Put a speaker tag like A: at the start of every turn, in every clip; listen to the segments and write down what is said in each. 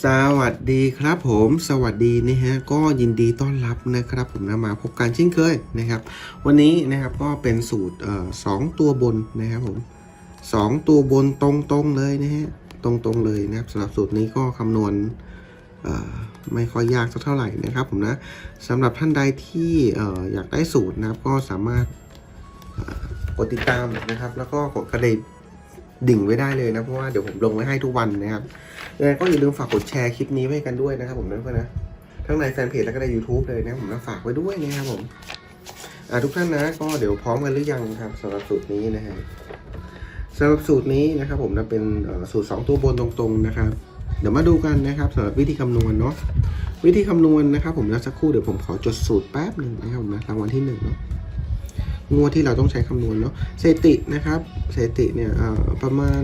A: สวัสดีครับผมสวัสดีนะฮะก็ยินดีต้อนรับนะครับ ผมนะมาพบกันเช่นเคยนะครับ วันนี้นะครับก็เป็นสูตรเอ่อสองตัวบนนะครับผมสองตัวบนตรงๆเลยนะฮะตรงๆเลยนะครับสำหรับสูตรนี้ก็คำนวณเอ่อไม่ค่อยยากสักเท่าไหร่นะครับผมนะสำหรับท่านใดที่เอ่ออยากได้สูตรนะครับก็สามารถกดติดตามนะครับ แล้วก็กดกระดิ่ง ดิ่งไว้ได้เลยนะเพราะว่าเดี๋ยวผมลงไว้ให้ทุกวันนะครับยังไงก็อย่าลืมฝากกดแชร์คลิปนี้ไว้กันด้วยนะครับผมนะเพื่อนนะทั้งในแฟนเพจแล้วก็ใน YouTube เลยนะผมนะฝากไว้ด้วยนะครับผมอ่าทุกท่านนะก็เดี๋ยวพร้อมกันหรือยังครับสำหรับสูตรนี้นะฮะสำหรับสูตรนี้นะครับ ผมนะเป็นสูตร 2 ตัวบนตรงๆนะครับ เดี๋ยวมาดูกันนะครับสำหรับวิธีคำนวณเนาะวิธีคำนวณนะครับ ผมนะสักครู่เดี๋ยวผมขอจดสูตรแป๊บหนึ่งนะครับผมนะรางวัลที่หนึ่งเนาะ งวดที่เราต้องใช้คำนวณเนาะสถิตินะครับสถิติเนี่ยประมาณ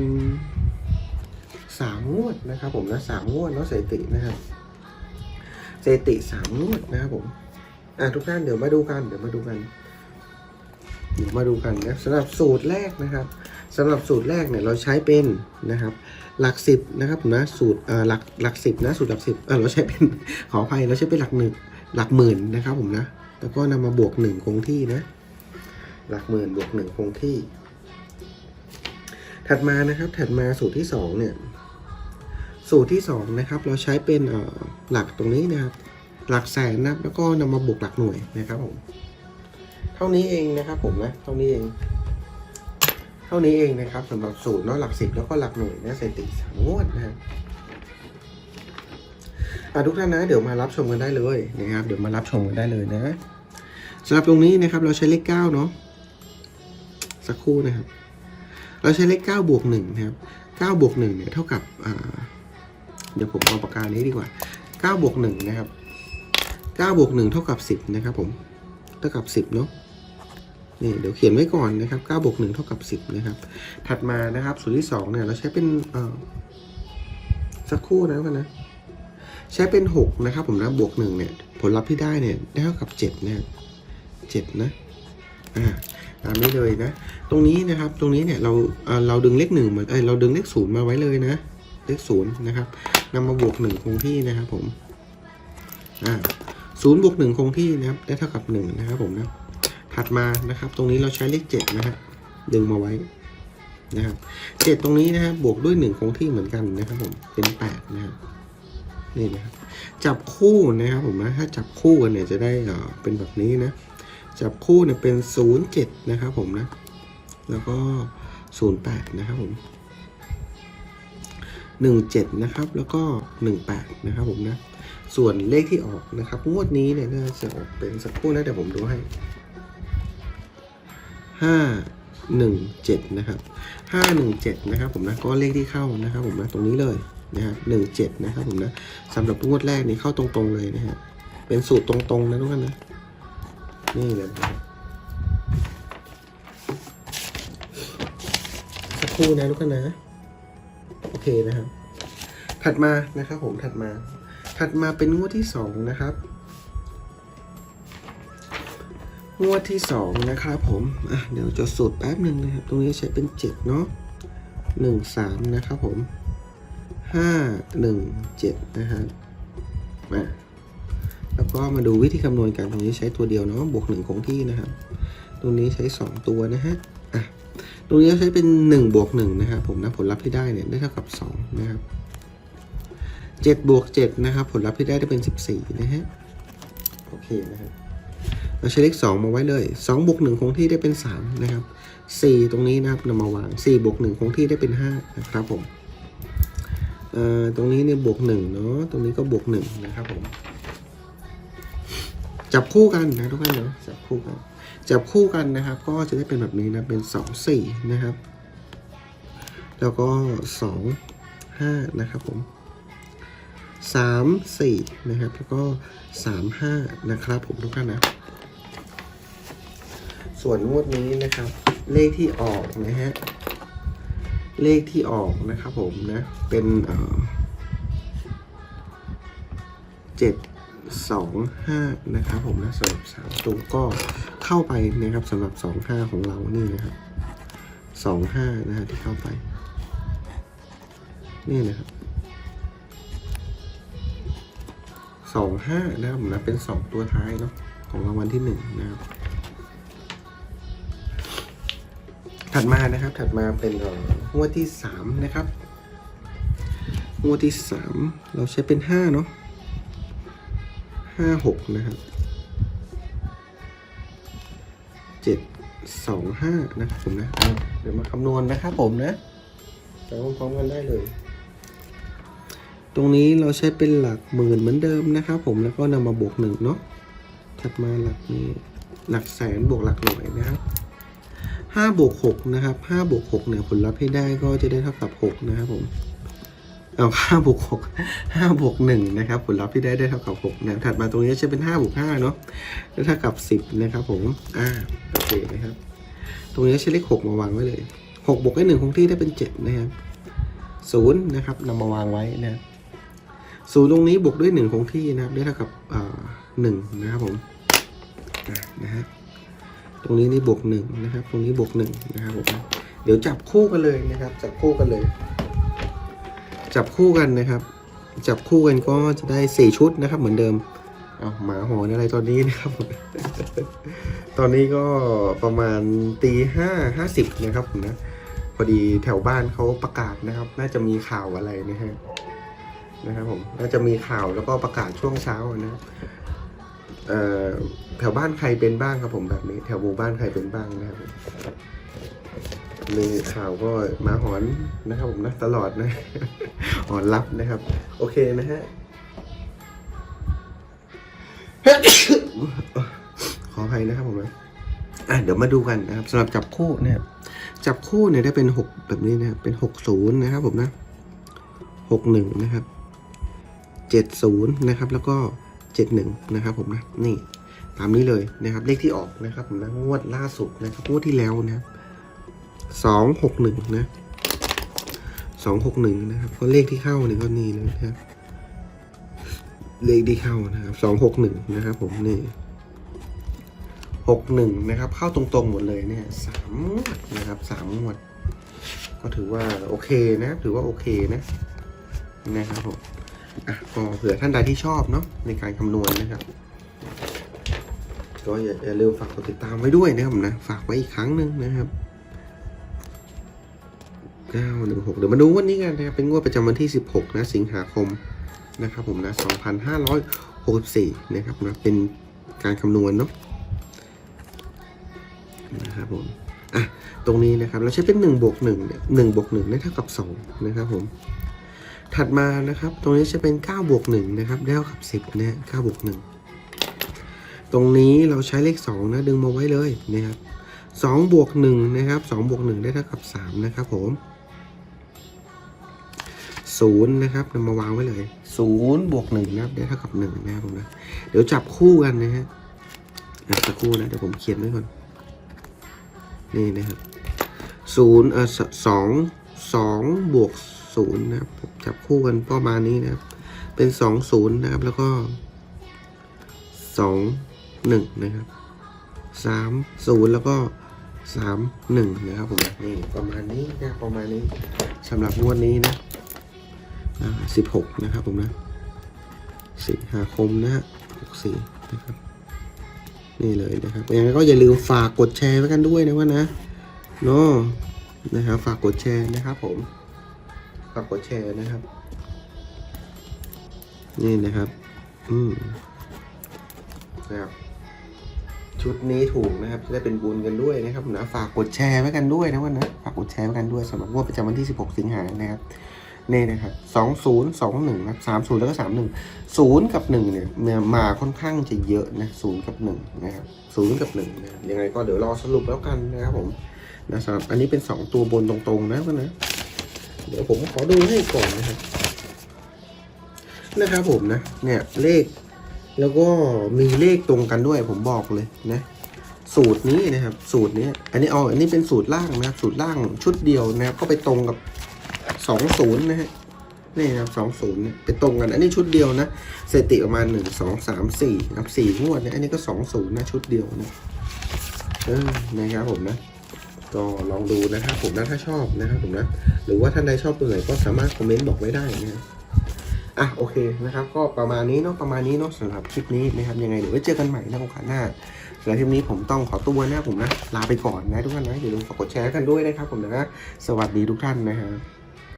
A: สามงวดนะครับผมนะสามงวดเนาะสถิตินะครับสถิติสามงวดนะครับผมอะทุกท่านเดี๋ยวมาดูกันเดี๋ยวมาดูกันเดี๋ยวมาดูกันนะสำหรับสูตรแรกนะครับสำหรับสูตรแรกเนี่ยเราใช้เป็นนะครับ หลักสิบนะครับผมนะสูตรเอ่อหลักหลักสิบนะสูตรหลักสิบเออเราใช้เป็นขออภัยเราใช้เป็นหลักหนึ่งหลักหมื่นนะครับผมนะแล้วก็นำมาบวกหนึ่งคงที่นะ หลักหมื่นบวกหนึ่งคงที่ ถัดมานะครับถัดมาสูตรที่สองเนี่ยสูตรที่สองนะครับเราใช้เป็นหลักตรงนี้นะครับ หลักแสนนะแล้วก็นำมาบวกหลักหน่วยนะครับผมเท่านี้เองนะครับผมนะเท่านี้เอง เท่านี้เองนะครับสำหรับสูตรเนาะหลักสิบแล้วก็หลักหน่วยนะสถิติสามงวดนะครับทุกท่านนะเดี๋ยวมารับชมกันได้เลยนะครับ เดี๋ยวมารับชมกันได้เลยนะสำหรับตรงนี้นะครับเราใช้เลขเก้าเนาะ สักครู่นะครับ เราใช้เลขเก้าบวกหนึ่งนะครับเก้าบวกหนึ่งเนี่ยเท่ากับเดี๋ยวผมเอาปากกานี้ดีกว่าเก้าบวกหนึ่งนะครับเก้าบวกหนึ่งเท่ากับสิบนะครับผมเท่ากับสิบเนาะนี่เดี๋ยวเขียนไว้ก่อนนะครับ9บวก1เท่ากับ 10นะครับ ถัดมานะครับสูตรที่2เนี่ยเราใช้เป็นสักครู่นะกันนะ ใช้เป็น 6 นะครับ ผมนะบวก1เนี่ยผลลัพธ์ที่ได้เนี่ยได้เท่ากับ7นะครับ7นะ ตามนี้เลยนะ ตรงนี้นะครับ ตรงนี้เนี่ยเราเราดึงเลขหนึ่งมาเอ้ยเราดึงเลขศูนย์มาไว้เลยนะ เลขศูนย์นะครับนำมาบวกหนึ่งคงที่นะครับผม อ่าศูนย์บวกหนึ่งคงที่นะครับ ได้เท่ากับหนึ่งนะครับผมนะ ถัดมานะครับ ตรงนี้เราใช้เลขเจ็ดนะฮะ ดึงมาไว้นะครับเจ็ดตรงนี้นะฮะบบวกด้วยหนึ่งคงที่เหมือนกันนะครับผม เป็นแปดนะครับนี่นะครับ จับคู่นะครับผมนะ ถ้าจับคู่กันเนี่ยจะได้อ่อเป็นแบบนี้นะ จับคู่เนี่ยเป็นศูนย์เจ็ดนะครับผมนะ แล้วก็ศูนย์แปดนะครับผมหนึ่งเจ็ดนะครับ แล้วก็หนึ่งแปดนะครับผมนะ ส่วนเลขที่ออกนะครับ งวดนี้เนี่ยน่าจะออกเป็นสักคู่นะเดี๋ยวผมดูให้ห้าหนึ่งเจ็ดนะครับห้าหนึ่งเจ็ดนะครับผมนะ ก็เลขที่เข้านะครับผมนะตรงนี้เลยนะฮะหนึ่งเจ็ดนะครับผมนะสำหรับงวดแรกนี่เข้าตรงๆเลยนะฮะ เป็นสูตรตรงๆนะทุกท่านนะ นี่เลยสักครู่นะทุกท่านะ โอเคนะครับ ถัดมานะครับผมถัดมา ถัดมาเป็นงวดที่สองนะครับ งวดที่สองนะครับผม อะเดี๋ยวจะสูตรแป๊บหนึ่งนะครับ ตรงนี้ใช้เป็นเจ็ดเนาะหนึ่งสามนะครับผมห้าหนึ่งเจ็ดนะฮะมา แล้วก็มาดูวิธีคำนวณกันตรงนี้ใช้ตัวเดียวเนาะบวกหนึ่งคงที่นะครับ ตรงนี้ใช้สองตัวนะฮะอะตรงนี้ใช้เป็นหนึ่งบวกหนึ่งนะครับผมนะผลลัพธ์ที่ได้เนี่ยได้เท่ากับสองนะครับเจ็ดบวกเจ็ดนะครับผลลัพธ์ที่ได้ได้เป็นสิบสี่นะฮะโอเคนะครับเราใช้เลขสองมาไว้เลยสองบวกหนึ่งคงที่ได้เป็นสามนะครับสี่ตรงนี้นะครับนำมาวางสี่บวกหนึ่งคงที่ได้เป็นห้านะครับผมตรงนี้เนี่ยบวกหนึ่งเนาะตรงนี้ก็บวกหนึ่งนะครับผม จับคู่กันนะทุกท่านเนาะจับคู่กันจับคู่กันนะครับ ก็จะได้เป็นแบบนี้นะเป็นสองสี่นะครับ แล้วก็สองห้านะครับผมสามสี่นะครับ แล้วก็สามห้านะครับผมทุกท่านนะ ส่วนงวดนี้นะครับ เลขที่ออกนะฮะเลขที่ออกนะครับผมนะ เป็นเจ็ด สองห้านะครับผมนะสำหรับสามตัวก็เข้าไปนะครับสำหรับสองห้าของเรานี่นะครับสองห้านะฮะที่เข้าไป นี่นะครับสองห้านะครับผมนะเป็นสองตัวท้ายเนาะของรางวัลที่หนึ่งนะครับ ถัดมานะครับถัดมาเป็นงวดที่สามนะครับงวดที่สามเราใช้เป็นห้าเนาะ ห้าหกนะครับเจ็ดสองห้านะครับผมนะเอาเดี๋ยวมาคำนวณนะครับผมนะไปพร้อมๆกันได้เลย ตรงนี้เราใช้เป็นหลักหมื่นเหมือนเดิมนะครับผมแล้วก็นำมาบวกหนึ่งเนาะถัดมาหลักนี้หลักแสนบวกหลักหน่วยนะครับห้าบวกหกนะครับห้าบวกหกเนี่ยผลลัพธ์ให้ได้ก็จะได้เท่ากับหกนะครับผม เอาห้าบวกหกห้าบวกหนึ่งนะครับผลลัพธ์ที่ได้ได้เท่ากับหกนะถัดมาตรงนี้จะเป็นห้าบวกห้าเนาะแล้วเท่ากับสิบนะครับผมอ่าโอเคนะครับ ตรงนี้ใช้เลขหกมาวางไว้เลยหกบวกให้หนึ่งคงที่ได้เป็นเจ็ดนะครับศูนย์นะครับนำมาวางไว้นะศูนย์ตรงนี้บวกด้วยหนึ่งคงที่นะครับได้เท่ากับหนึ่งนะครับผมนะฮะตรงนี้นี่บวกหนึ่งนะครับ ตรงนี้บวกหนึ่งนะครับผมเดี๋ยวจับคู่กันเลยนะครับ จับคู่กันเลย จับคู่กันนะครับ จับคู่กันก็จะได้สี่ชุดนะครับเหมือนเดิมเอาหมาหอนอะไรตอนนี้นะครับผมตอนนี้ก็ประมาณตีห้าห้าสิบนะครับผมนะ พอดีแถวบ้านเขาประกาศนะครับ น่าจะมีข่าวอะไรนะฮะนะครับผมน่าจะมีข่าวแล้วก็ประกาศช่วงเช้านะแถวบ้านใครเป็นบ้างครับผมแบบนี้ แถวหมู่บ้านใครเป็นบ้างนะครับ มีข่าวก็มาหอนนะครับผมนะตลอดนะหอนรับนะครับ โอเคนะฮะขออภัยนะครับผมนะอะเดี๋ยวมาดูกันนะครับสำหรับจับคู่เนี่ยจับคู่เนี่ยได้เป็นหกแบบนี้นะครับเป็นหกศูนย์นะครับผมนะหกหนึ่งนะครับเจ็ดศูนย์นะครับ แล้วก็เจ็ดหนึ่งนะครับ ผมนะนี่ตามนี้เลยนะครับ เลขที่ออกนะครับผมนะงวดล่าสุดนะครับงวดที่แล้วนะครับ สองหกหนึ่งนะสองหกหนึ่งนะครับก็เลขที่เข้าเนี่ยก็นี่เลยนะครับ เลขที่เข้านะครับสองหกหนึ่งนะครับ ผมนี่หกหนึ่งนะครับ เข้าตรงๆหมดเลยเนี่ยสามงวดนะครับสามงวด ก็ถือว่าโอเคนะ ถือว่าโอเคนะนะครับผมอะก็เผื่อท่านใดที่ชอบเนาะในการคำนวณนะครับก็อย่าอย่าลืมฝากกดติดตามไว้ด้วยนะครับนะฝากไว้อีกครั้งหนึ่งนะครับ 916 เดี๋ยวมาดูวันนี้กันนะครับเป็นงวดประจำวันที่ 16 นะ สิงหาคมนะครับผมนะ 2564 นะครับนะเป็นการคำนวณเนาะนะครับผมอะตรงนี้นะครับเราใช้เป็น1บวก1เนี่ย1บวก1ได้เท่ากับ 2 นะครับผม ถัดมานะครับ ตรงนี้จะเป็น9บวก1นะครับได้เท่ากับ 10นะ9บวก1ตรงนี้เราใช้เลข 2 นะ ดึงมาไว้เลยนะครับ2บวก1นะครับ2บวก1ได้เท่ากับ 3 นะครับผม 0นะครับนำมาวางไว้เลย0บวก1นะครับได้เท่ากับ1นะครับผมนะเดี๋ยวจับคู่กันนะฮะอะสักครู่นะเดี๋ยวผมเขียนไว้ก่อนนี่นะครับ0เอ่อสองสองบวกศูนย์นะครับผมจับคู่กันประมาณนี้นะครับ เป็นสองศูนย์นะครับแล้วก็สองหนึ่งนะครับสามศูนย์แล้วก็สามหนึ่งนะครับผมนี่ประมาณนี้นะประมาณนี้สำหรับงวดนี้นะ สิบหกนะครับผมนะสิงหาคมนะฮะหกสี่นะครับนี่เลยนะครับยังไงก็อย่าลืมฝากกดแชร์ไว้กันด้วยนะว่านะเนาะนะครับฝากกดแชร์นะครับผม ฝากกดแชร์นะครับ นี่นะครับ อืมนะครับชุดนี้ถูกนะครับจะได้เป็นบุญกันด้วยนะครับนะฝากกดแชร์ไว้กันด้วยนะว่านะฝากกดแชร์ไว้กันด้วยสำหรับงวดประจำวันที่ 16 สิงหานะครับ นี่นะครับ20 21นย์สองหนึ่งนะครับ30แล้วก็31 0กับ1เนี่ยมาค่อนข้างจะเยอะนะ0กับ1นะครับ0กับ1นะครับยังไงก็เดี๋ยวรอสรุปแล้วกันนะครับผมนะสำหรับอันนี้เป็น2ตัวบนตรงๆนะว่านะเดี๋ยวผมขอดูให้ก่อนนะครับนะครับผมนะเนี่ยเลขแล้วก็มีเลขตรงกันด้วยผมบอกเลยนะสูตรนี้นะครับ สูตรนี้ อันนี้เอาอันนี้เป็นสูตรล่างนะครับสูตรล่างชุดเดียวนะครับก็ไปตรงกับ สองศูนย์นะฮะนี่นะครับสองศูนย์เนี่ยไปตรงกัน อันนี้ชุดเดียวนะสถิติประมาณหนึ่งสองสามสี่นะครับสี่งวดเนี่ยอันนี้ก็สองศูนย์นะชุดเดียวนะเออนะครับผมนะ ก็ลองดูนะครับผมนะถ้าชอบนะครับผมนะ หรือว่าท่านใดชอบตัวไหนก็สามารถคอมเมนต์บอกไว้ได้นะครับอะโอเคนะครับ ก็ประมาณนี้เนาะประมาณนี้เนาะสำหรับคลิปนี้นะครับยังไงเดี๋ยวไว้เจอกันใหม่นะโอกาสหน้าสำหรับคลิปนี้ผมต้องขอตัวนะผมนะลาไปก่อนนะทุกท่านนะอย่าลืมฝากกดแชร์กันด้วยนะครับผมนะ สวัสดีทุกท่านนะฮะ